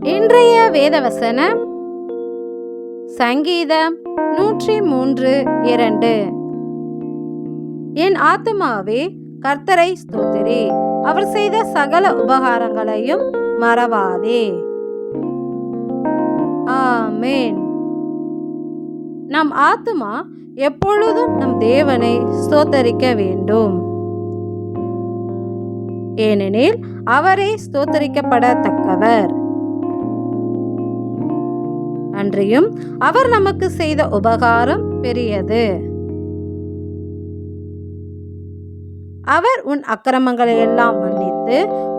இன்றைய வேதவசனம் சங்கீதம் நூற்றி மூன்று இரண்டு. என் ஆத்துமாவே கர்த்தரை ஸ்தோத்திரி. அவர் செய்த சகல உபகாரங்களையும் மறவாதே. ஆமேன். நம் ஆத்துமா எப்பொழுதும் நம் தேவனை ஸ்தோத்தரிக்க வேண்டும். ஏனெனில் அவரே ஸ்தோத்தரிக்கப்படத்தக்கவர். அன்றியும் அவர் நமக்கு செய்த உபகாரம் பெரியது. அவர் உன் அக்கிரமங்களை எல்லாம் மன்னித்து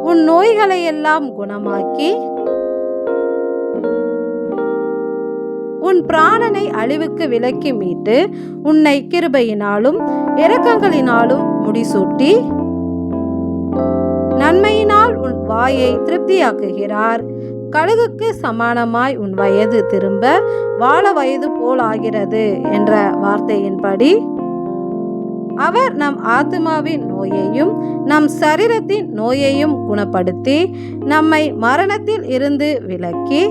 உன் நோய்களை எல்லாம் குணமாக்கி உன் பிராணனை அழிவுக்கு விலக்கி மீட்டு உன்னை கிருபையினாலும் இரக்கங்களினாலும் முடிசூட்டி நன்மையினால் உன் வாயை திருப்தியாக்குகிறார். கழுகுக்கு சமானமாய் உன் வயது திரும்ப வாழ வயது போல் ஆகிறது என்ற வார்த்தையின்படி அவர் நம் ஆத்மாவின் நோயையும் நம் சரீரத்தின் நோயையும் குணப்படுத்தி நம்மை மரணத்தில் இருந்து விலக்கி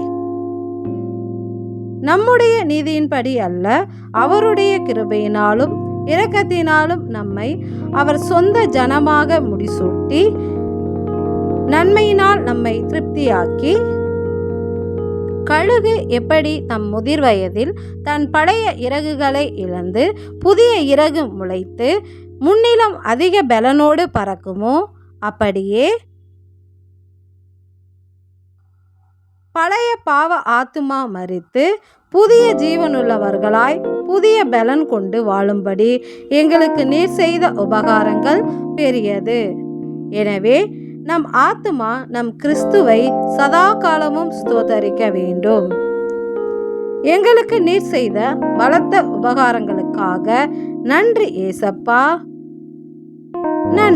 நம்முடைய நீதியின்படி அல்ல அவருடைய கிருபையினாலும் இரக்கத்தினாலும் நம்மை அவர் சொந்த ஜனமாக முடிசூட்டி நன்மையினால் நம்மை திருப்தியாக்கி கழுகு எப்படி தம் முதிர் வயதில் தன் பழைய இறகுகளை இழந்து புதிய இறகு முளைத்து முன்னிலம் அதிக பலனோடு பறக்குமோ? அப்படியே. பழைய பாவ ஆத்துமா மறித்து புதிய ஜீவனுள்ளவர்களாய் புதிய பலன் கொண்டு வாழும்படி எங்களுக்கு நீர் செய்த உபகாரங்கள் பெரியது. எனவே நம் ஆத்மா நம் கிறிஸ்துவை சதா காலமும் ஸ்தோதரிக்க வேண்டும். எங்களுக்கு நீர் செய்த பலத்த உபகாரங்களுக்காக நன்றி ஏசப்பா. நன்றி.